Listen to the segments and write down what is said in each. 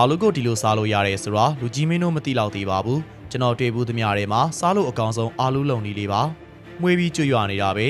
အာလူကိုဒီလိုစားလို့ရတယ်ဆိုတော့လူကြီးမင်းတို့မသိတော့သေးပါဘူးကျွန်တော်တွေ့ဘူးသမျှတွေမှာစားလို့အကောင်ဆုံးအာလူလုံနေလေးပါမှွေးပြီးကျွတ်ရွနေတာပဲ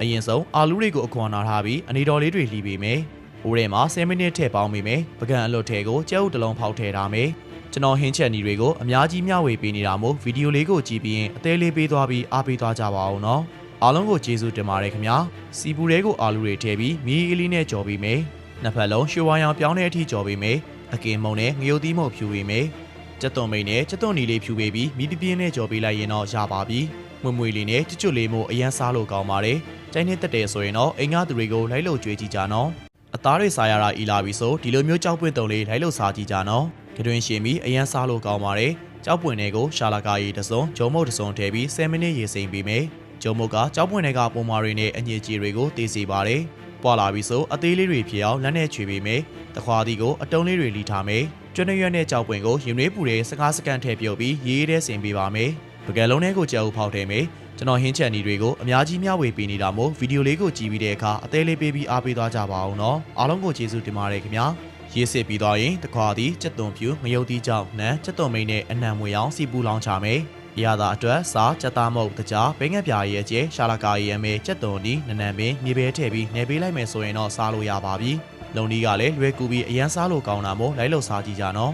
အရင်ဆုံးအာလူတွေကိုအခွန်နာထားပြီးအနေတော်လေးတွေလှီးပေးမယ်။အိုးထဲမှာ10မိနစ်ထည့်ပေါင်းပေးမယ်။ပကံအလွတ်ထဲကိုကြက်ဥတစ်လုံးဖောက်ထည့်ထားမယ်။ကျွန်တော်ဟင်းချက်နီတွေကိုအများကြီးမျှဝေပေးနေတာမို့ဗီဒီယိုလေးကိုကြည့်ပြီးရင်အသေးလေးပေးသွားပြီးအားပေးသွားကြပါအောင်နော်။အားလုံးကိုကျေးဇူးတင်ပါတယ်ခင်ဗျာ။စီပူတွေကိုအာလူတွေထည့်ပြီးမီးအေးလေးနဲ့ကြော်ပေးမယ်။နှစ်ဖက်လုံးရွှေဝါရောင်ပြောင်းတဲ့အထိကြော်ပေးမယ်။ အကင်မုံနဲ့ငရုတ်သီးမုံဖြူပေးမယ်။ကြက်သွန်မိန်နဲ့ကြက်သွန်နီလေးဖြူပေးပြီးမီးပြပြင်းနဲ့ကြော်ပေးလိုက်ရင်တော့ရပါပြီ။မွေမွေလေးနဲ့ချွတ်ချွတ်လေးမို့အရန်စားလို့ကောင်းပါတယ်။ကျိုင်းနဲ့တက်တယ်ဆိုရင်တော့အိမ်ကသူတွေကိုလိုက်လို့ကြွေးကြည့်ကြနော်။အသားတွေစားရတာအီလာပြီဆိုဒီလိုမျိုးကြောက်ပွင့်တုံလေးလိုက်လို့စားကြည့်ကြနော်။ကတွင်ရှင်ပြီးအရန်စားလို့ကောင်းပါတယ်။ကြောက်ပွင့်တွေကိုရှာလာကာရီတစ်စုံဂျုံမုတ်တစ်စုံထည့်ပြီး10မိနစ်ရေစိမ်ပေးမယ်။ဂျုံမုတ်ကကြောက်ပွင့်တွေကပုံမာတွေနဲ့အညစ်အကြေးတွေကိုတေးစေပါတယ်။ ပွာလာပြီဆိုအသေးလေးတွေဖြစ်အောင်လက်နဲ့ချွေပေးမယ်။တခွားသီးကိုအတုံးလေးတွေလီထားမယ်။ကျွန်းရွက်နဲ့ကြောက်ပွင့်ကိုရင်နွေးပူတဲ့စကားစကန်ထည့်ပြုတ်ပြီးရေးရဲဆင်ပေးပါမယ်။ပကယ်လုံးထဲကိုကြောက်ဥဖောက်ထည့်မယ်။ကျွန်တော်ဟင်းချက်နီတွေကိုအများကြီးမျှဝေပေးနေတာမို့ဗီဒီယိုလေးကိုကြည့်ပြီးတဲ့အခါအသေးလေးပေးပြီးအားပေးသွားကြပါအောင်နော်အားလုံးကိုကျေးဇူးတင်ပါတယ်ခင်ဗျာရေးစစ်ပြီးသွားရင်တခွာသည်စက်သွန်ဖြူငရုတ်သီးကြောင့်နန်းစက်သွန်မိန်နဲ့အနံမွေအောင်စီပူလောင်းချမယ် ရတာအတွက်စားကြက်သားမုတ်တကြားဘိငက်ပြားရဲ့အကျဲရှာလာကာရဲ့အမဲစက်သွန်ဒီနနံပင်မြေပဲထည့်ပြီးနေပေးလိုက်မယ်ဆိုရင်တော့စားလို့ရပါပြီလုံဒီကလည်းလွယ်ကူပြီးအရန်စားလို့ကောင်းတာမို့လိုက်လို့စားကြည့်ကြနော်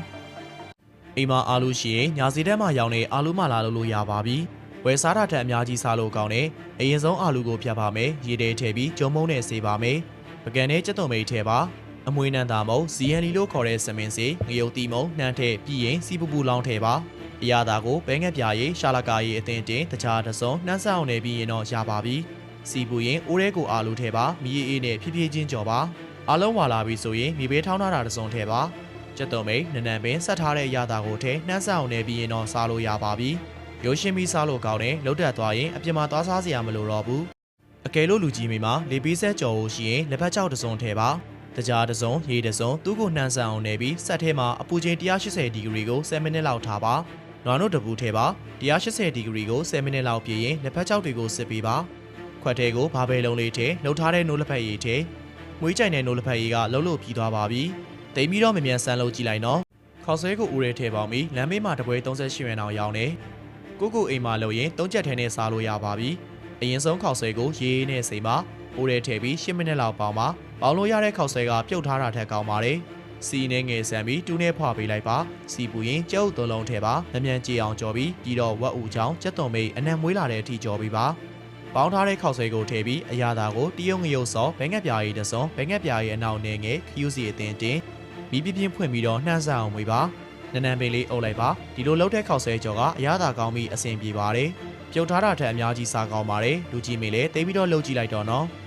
အိမ်မှာအာလူရှိရင်ညာစီထဲမှာရောင်းနေအာလူမလာလို့လို့ရပါပြီဝယ်စားတာထက်အများကြီးစားလို့ကောင်းတယ်အရင်ဆုံးအာလူကိုဖြတ်ပါမယ်ရေထဲထည့်ပြီးဂျုံမုံနဲ့ဆေးပါမယ်ပကံနဲ့ကြက်သွန်မိတ်ထည့်ပါအမွေနန္တာမုံ CND လို့ခေါ်တဲ့စမင်စီငရုတ်တီမုံနှမ်းထည့်ပြီးရင်စီပူပူလောင်းထည့်ပါ အရာသာကိုဘဲငက်ပြာရည်ရှာလကာရည်အသင်တင်တခြားတစ်စုံနှမ်းဆောင်နေပြီးရင်တော့ရပါပြီစီပူရင်အိုးရဲကိုအာလူထည့်ပါမီးအေးနဲ့ဖြည်းဖြည်းချင်းကြော်ပါအားလုံးဝါလာပြီဆိုရင်မြေဘေးထောင်းထားတာတစ်စုံထည့်ပါကျက်သွန်မိတ်နနံပင်ဆက်ထားတဲ့အရာသာကိုထည့်နှမ်းဆောင်နေပြီးရင်တော့စားလို့ရပါပြီရိုးရှင်းပြီးစားလို့ကောင်းတယ်လှုပ်တက်သွားရင်အပြင်မှာသွားစားစရာမလိုတော့ဘူးအကယ်လို့လူကြီးမိမှာလေပေးဆက်ကြော်လို့ရှိရင်လက်ဖက်ချောက်တစ်စုံထည့်ပါတကြားတစ်စုံရေတစ်စုံသူ့ကိုနှမ်းဆန်အောင်နေပြီးဆက်ထဲမှာအပူချိန်180ဒီဂရီကို10မိနစ်လောက်ထားပါ။ နွားနို့တပူထဲပါ180ဒီဂရီကို10မိနစ်လောက်ပြည့်ရင်လက်ဖက်ချောက်တွေကိုစစ်ပေးပါ။ခွက်ထဲကိုဘာပဲလုံးလေးထဲလှုပ်ထားတဲ့နိုးလက်ဖက်ရည်ထဲမွေးကြိုင်တဲ့နိုးလက်ဖက်ရည်ကလှုပ်လို့ပြီးသွားပါပြီ။တိမ်ပြီးတော့မမြန်ဆန်းလို့ကြည့်လိုက်နော်။ခေါက်ဆွဲကိုဦးရဲထဲပေါင်းပြီးလမ်းဘေးမှာတပွဲ38ရွှေအောင်ရောင်းနေ။ကိုကိုအိမ်မှာလုံရင်သုံးချက်ထဲနဲ့စားလို့ရပါပြီ။အရင်ဆုံးခေါက်ဆွဲကိုရေးရေးနဲ့စိမ်ပါ။ဦးရဲထဲပြီး10မိနစ်လောက်ပေါင်းပါ။ပေါင်းလို့ရတဲ့ခေါက်ဆွဲကပြုတ်ထားတာထက်ကောင်းပါတယ်။ စီနဲ့ငယ်ဆန်ပြီးတူးနဲ့ဖွာပေးလိုက်ပါ။စီပူရင်ကျုပ်သုံးလုံးထဲပါ။နှမြန်ကြည်အောင်ကြော်ပြီးပြီးတော့ဝက်ဥချောင်းကျက်သွန်မိတ်အနံ့မွေးလာတဲ့အထိကြော်ပြီးပါ။ပေါင်းထားတဲ့ခေါက်ဆွဲကိုထည့်ပြီးအရာသာကိုတရုံငရုတ်စောဘဲငက်ပြားရည်တစ်စုံဘဲငက်ပြားရည်အနောက်နဲ့ငယ်ခယူးစီအသင်တင်မီးပြပြင်းဖွင့်ပြီးတော့နှမ်းဆအောင်မွေပါ။နနံပင်လေးအုပ်လိုက်ပါဒီလိုလှုပ်တဲ့ခေါက်ဆွဲကြော်ကအရာသာကောင်းပြီးအဆင်ပြေပါတယ်။ပြုတ်ထားတာထက်အများကြီးစားကောင်းပါတယ်။လူကြီးမေလည်းတိတ်ပြီးတော့လှုပ်ကြည့်လိုက်တော့နော်။